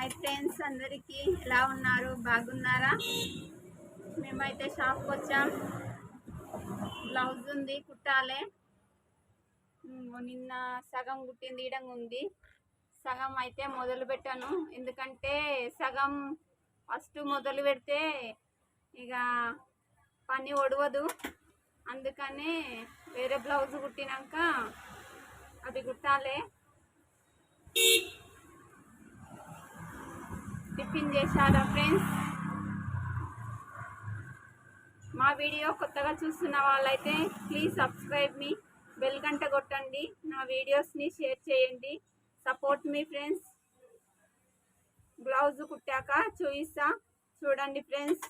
Hi friends అందరికీ ఎలా ఉన్నారు? బాగున్నారా? మేమైతే షాప్కి వచ్చాం. బ్లౌజ్ ఉంది కుట్టాలే. నిన్న సగం కుట్టింది ఈడంగా ఉంది. సగం అయితే మొదలు పెట్టాను. ఎందుకంటే సగం ఫస్ట్ మొదలు పెడితే ఇక పని ఒడవదు. అందుకనే వేరే బ్లౌజ్ కుట్టినాక అది కుట్టాలే. టిఫిన్ చేశారా ఫ్రెండ్స్? మా వీడియో కొత్తగా చూస్తున్న వాళ్ళైతే ప్లీజ్ సబ్స్క్రైబ్ మీ బెల్ గంట కొట్టండి నా వీడియోస్ని షేర్ చేయండి సపోర్ట్ మీ ఫ్రెండ్స్. బ్లౌజ్ కుట్టాక చూయిస్తా చూడండి ఫ్రెండ్స్.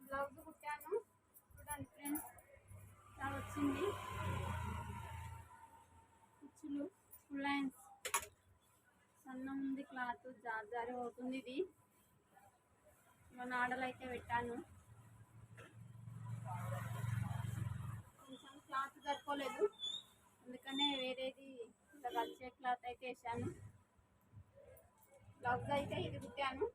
బ్లౌజ్ కుట్టాను చూడండి ఫ్రెండ్స్ చాలా వచ్చింది. సన్నం ఉంది క్లాత్ జారి అవుతుంది ఇది. మన ఆర్డర్ అయితే పెట్టాను. కొంచెం క్లాత్ సరిపోలేదు. అందుకనే వేరేది ఇలా వచ్చే క్లాత్ అయితే వేసాను. బ్లౌజ్ అయితే ఇది కుట్టాను.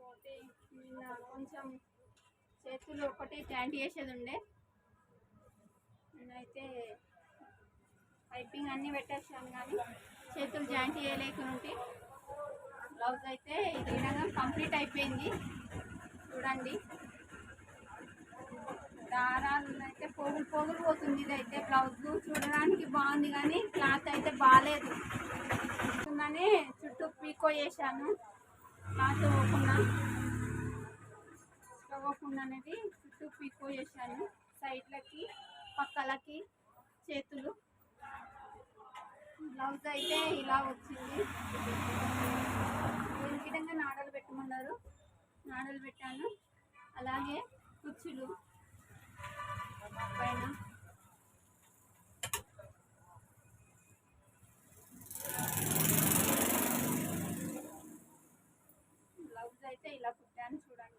పోతే నిన్న కొంచెం చేతులు ఒకటి జాయింట్ చేసేది ఉండే. నేనైతే పైపింగ్ అన్నీ పెట్టేసాను కానీ చేతులు జాయింట్ చేయలేకుంటే బ్లౌజ్ అయితే ఇది విధంగా కంప్లీట్ అయిపోయింది. చూడండి. దారాలు అయితే పోగులు పోగులు పోతుంది ఇది అయితే బ్లౌజ్. చూడడానికి బాగుంది కానీ క్లాత్ అయితే బాగాలేదు. అని చుట్టూ పీకో చేశాను. క్లాత్ పోకుండా. పోకుండా అనేది చుట్టూ పీకో చేశాను. సైడ్లకి పక్కలకి చేతులు. బ్లౌజ్ అయితే ఇలా వచ్చింది. ఈ విధంగా నాడలు పెట్టమన్నారు. నాడలు పెట్టాను. అలాగే కుచ్చులు పైన. బ్లౌజ్ అయితే ఇలా కుట్టాను చూడండి.